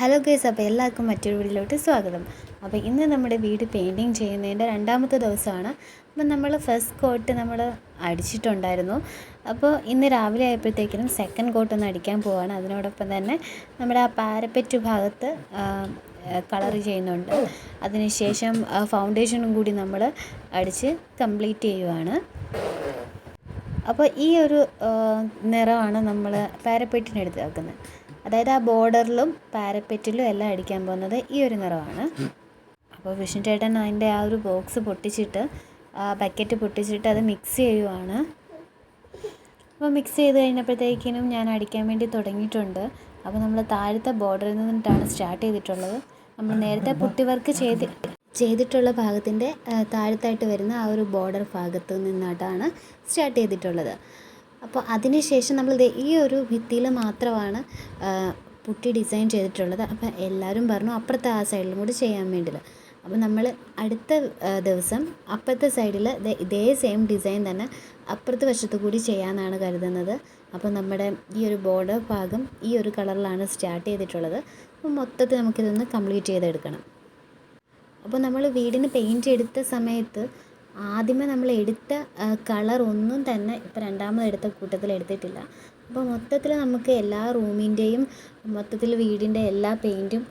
Hello guys അപ്പോൾ എല്ലാവർക്കും മറ്റൊരു വീട്ടിലോട്ട് സ്വാഗതം. അപ്പോൾ ഇന്ന് നമ്മുടെ വീട് പെയിന്റിങ് ചെയ്യുന്നതിന്റെ രണ്ടാമത്തെ ദിവസമാണ്. അപ്പം നമ്മൾ ഫസ്റ്റ് കോട്ട് നമ്മൾ അടിച്ചിട്ടുണ്ടായിരുന്നു. അപ്പോൾ ഇന്ന് രാവിലെ ആയപ്പോഴത്തേക്കിനും സെക്കൻഡ് കോട്ട് ഒന്ന് അടിക്കാൻ പോവാണ്. അതിനോടൊപ്പം തന്നെ നമ്മുടെ ആ പാരപ്പറ്റ് ഭാഗത്ത് കളർ ചെയ്യുന്നുണ്ട്. അതിനുശേഷം ഫൗണ്ടേഷനും കൂടി നമ്മൾ അടിച്ച് കംപ്ലീറ്റ് ചെയ്യുവാണ്. അപ്പോൾ ഈ ഒരു നിറമാണ് നമ്മൾ പാരപ്പെറ്റിന് എടുത്ത് വെക്കുന്നത്. അതായത് ആ ബോർഡറിലും പാരപ്പെറ്റിലും എല്ലാം അടിക്കാൻ പോകുന്നത് ഈ ഒരു നിറമാണ്. അപ്പോൾ വിഷ്ണു ചേട്ടൻ അതിന്റെ ആ ഒരു ബോക്സ് പൊട്ടിച്ചിട്ട് ആ ബക്കറ്റ് പൊട്ടിച്ചിട്ട് അത് മിക്സ് ചെയ്യുവാണ്. അപ്പോൾ മിക്സ് ചെയ്ത് കഴിഞ്ഞപ്പോഴത്തേക്കിനും ഞാൻ അടിക്കാൻ വേണ്ടി തുടങ്ങിയിട്ടുണ്ട്. അപ്പോൾ നമ്മൾ താഴത്തെ ബോർഡറിൽ നിന്നിട്ടാണ് സ്റ്റാർട്ട് ചെയ്തിട്ടുള്ളത്. നമ്മൾ നേരത്തെ പുട്ടി വർക്ക് ചെയ്ത് ചെയ്തിട്ടുള്ള ഭാഗത്തിന്റെ താഴത്തായിട്ട് വരുന്ന ആ ഒരു ബോർഡർ ഭാഗത്ത് നിന്നിട്ടാണ് സ്റ്റാർട്ട് ചെയ്തിട്ടുള്ളത്. അപ്പോൾ അതിനുശേഷം നമ്മൾ ദേ ഈ ഒരു ഭിത്തിയിൽ മാത്രമാണ് പുട്ടി ഡിസൈൻ ചെയ്തിട്ടുള്ളത്. അപ്പോൾ എല്ലാവരും പറഞ്ഞു അപ്പുറത്തെ ആ സൈഡിലും കൂടി ചെയ്യാൻ വേണ്ടിയിട്ട്. അപ്പോൾ നമ്മൾ അടുത്ത ദിവസം അപ്പുറത്തെ സൈഡിൽ ഇതേ സെയിം ഡിസൈൻ തന്നെ അപ്പുറത്തെ വശത്ത് കൂടി ചെയ്യാമെന്നാണ് കരുതുന്നത്. അപ്പോൾ നമ്മുടെ ഈ ഒരു ബോർഡർ ഭാഗം ഈ ഒരു കളറിലാണ് സ്റ്റാർട്ട് ചെയ്തിട്ടുള്ളത്. അപ്പോൾ മൊത്തത്തിൽ നമുക്കിതൊന്ന് കംപ്ലീറ്റ് ചെയ്തെടുക്കണം. അപ്പോൾ നമ്മൾ വീടിന് പെയിന്റ് എടുത്ത സമയത്ത് ആദ്യമേ നമ്മൾ എടുത്ത കളർ ഒന്നും തന്നെ ഇപ്പോൾ രണ്ടാമത് എടുത്ത കൂട്ടത്തിൽ എടുത്തിട്ടില്ല. അപ്പോൾ മൊത്തത്തിൽ നമുക്ക് എല്ലാ റൂമിന്റെയും മൊത്തത്തിൽ വീടിന്റെ എല്ലാ പെയിന്റും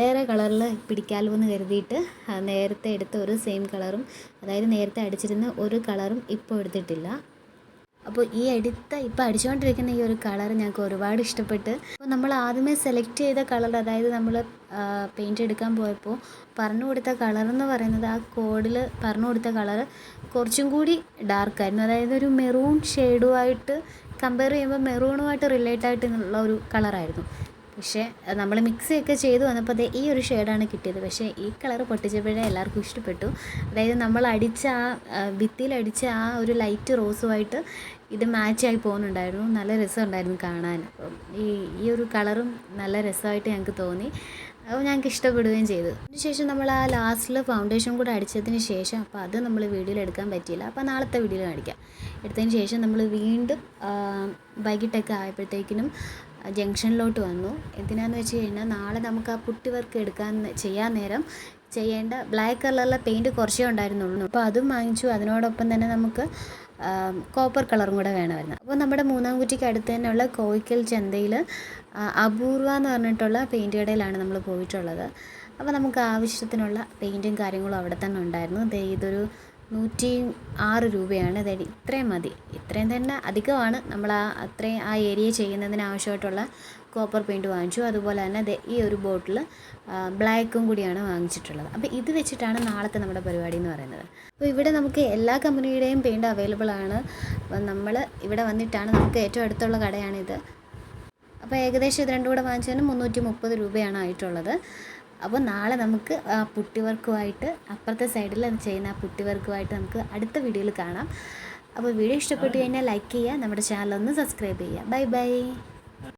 വേറെ കളറിൽ പിടിക്കാമല്ലോ എന്ന് കരുതിയിട്ട് നേരത്തെ എടുത്ത ഒരു സെയിം കളറും അതായത് നേരത്തെ അടിച്ചിരുന്ന ഒരു കളറും ഇപ്പോൾ എടുത്തിട്ടില്ല. അപ്പോൾ ഈ എടുത്ത ഇപ്പോൾ അടിച്ചുകൊണ്ടിരിക്കുന്ന ഈ ഒരു കളർ ഞങ്ങൾക്ക് ഒരുപാട് ഇഷ്ടപ്പെട്ട്. അപ്പോൾ നമ്മൾ ആദ്യമേ സെലക്ട് ചെയ്ത കളർ അതായത് നമ്മൾ പെയിന്റ് എടുക്കാൻ പോയപ്പോൾ പറഞ്ഞു കൊടുത്ത കളർ എന്ന് പറയുന്നത് ആ കോഡിൽ പറഞ്ഞു കൊടുത്ത കളർ കുറച്ചും കൂടി ഡാർക്കായിരുന്നു അതായത് ഒരു മെറൂൺ ഷെയ്ഡുമായിട്ട് കമ്പയർ ചെയ്യുമ്പോൾ മെറൂണുമായിട്ട് റിലേറ്റ് ആയിട്ടുള്ള ഒരു കളറായിരുന്നു. പക്ഷേ നമ്മൾ മിക്സിയൊക്കെ ചെയ്ത് വന്നപ്പോൾ ദേ ഈ ഒരു ഷെയ്ഡാണ് കിട്ടിയത്. പക്ഷേ ഈ കളർ പൊട്ടിച്ചപ്പോഴേ എല്ലാവർക്കും ഇഷ്ടപ്പെട്ടു. അതായത് നമ്മൾ അടിച്ച ആ ഭിത്തിയിലടിച്ച ആ ഒരു ലൈറ്റ് റോസുമായിട്ട് ഇത് മാച്ചായി പോകുന്നുണ്ടായിരുന്നു. നല്ല രസമുണ്ടായിരുന്നു കാണാൻ. അപ്പം ഈ ഈ ഒരു കളറും നല്ല രസമായിട്ട് ഞങ്ങൾക്ക് തോന്നി. അപ്പോൾ ഞങ്ങൾക്ക് ഇഷ്ടപ്പെടുകയും ചെയ്തു. അതിനുശേഷം നമ്മൾ ആ ലാസ്റ്റിൽ ഫൗണ്ടേഷൻ കൂടെ അടിച്ചതിന് ശേഷം അപ്പോൾ അത് നമ്മൾ വീഡിയോയിൽ എടുക്കാൻ പറ്റിയില്ല. അപ്പോൾ നാളത്തെ വീഡിയോയിൽ കാണിക്കാം. എടുത്തതിന് ശേഷം നമ്മൾ വീണ്ടും വൈകിട്ടൊക്കെ ആയപ്പോഴത്തേക്കിനും ജംഗ്ഷനിലോട്ട് വന്നു. എന്തിനാന്ന് വെച്ച് കഴിഞ്ഞാൽ നാളെ നമുക്ക് ആ പുട്ടി വർക്ക് എടുക്കാൻ ചെയ്യാൻ നേരം ചെയ്യേണ്ട ബ്ലാക്ക് കളറിലെ പെയിന്റ് കുറച്ചേ ഉണ്ടായിരുന്നുള്ളൂ. അപ്പോൾ അതും വാങ്ങിച്ചു. അതിനോടൊപ്പം തന്നെ നമുക്ക് കോപ്പർ കളറും കൂടെ വേണമായിരുന്നു. അപ്പോൾ നമ്മുടെ മൂന്നാം കുറ്റിക്ക് അടുത്ത് തന്നെയുള്ള കോയിക്കൽ ചന്തയിൽ അപൂർവ എന്ന് പറഞ്ഞിട്ടുള്ള പെയിന്റ് കടയിലാണ് നമ്മൾ പോയിട്ടുള്ളത്. അപ്പോൾ നമുക്ക് ആവശ്യത്തിനുള്ള പെയിന്റും കാര്യങ്ങളും അവിടെ തന്നെ ഉണ്ടായിരുന്നു. ഇതൊരു നൂറ്റി ആറ് രൂപയാണ്. അതായത് ഇത്രയും മതി. ഇത്രയും തന്നെ അധികമാണ്. നമ്മൾ ആ അത്രയും ആ ഏരിയ ചെയ്യുന്നതിന് ആവശ്യമായിട്ടുള്ള കോപ്പർ പെയിന്റ് വാങ്ങിച്ചു. അതുപോലെ തന്നെ ഈ ഒരു ബോട്ടിൽ ബ്ലാക്കും കൂടിയാണ് വാങ്ങിച്ചിട്ടുള്ളത്. അപ്പോൾ ഇത് വെച്ചിട്ടാണ് നാളത്തെ നമ്മുടെ പരിപാടി എന്ന് പറയുന്നത്. അപ്പോൾ ഇവിടെ നമുക്ക് എല്ലാ കമ്പനിയുടെയും പെയിന്റ് അവൈലബിൾ ആണ്. അപ്പം നമ്മൾ ഇവിടെ വന്നിട്ടാണ് നമുക്ക് ഏറ്റവും അടുത്തുള്ള കടയാണിത്. അപ്പോൾ ഏകദേശം ഇത് രണ്ടും കൂടെ വാങ്ങിച്ചതിന് മുന്നൂറ്റി മുപ്പത് രൂപയാണ് ആയിട്ടുള്ളത്. അപ്പോൾ നാളെ നമുക്ക് ആ പുട്ടി വർക്കുമായിട്ട് അപ്പുറത്തെ സൈഡിൽ ചെയ്യുന്ന ആ പുട്ടി വർക്കുമായിട്ട് നമുക്ക് അടുത്ത വീഡിയോയിൽ കാണാം. അപ്പോൾ വീഡിയോ ഇഷ്ടപ്പെട്ടു കഴിഞ്ഞാൽ ലൈക്ക് ചെയ്യുക നമ്മുടെ ചാനൽ ഒന്ന് സബ്സ്ക്രൈബ് ചെയ്യുക. Bye bye.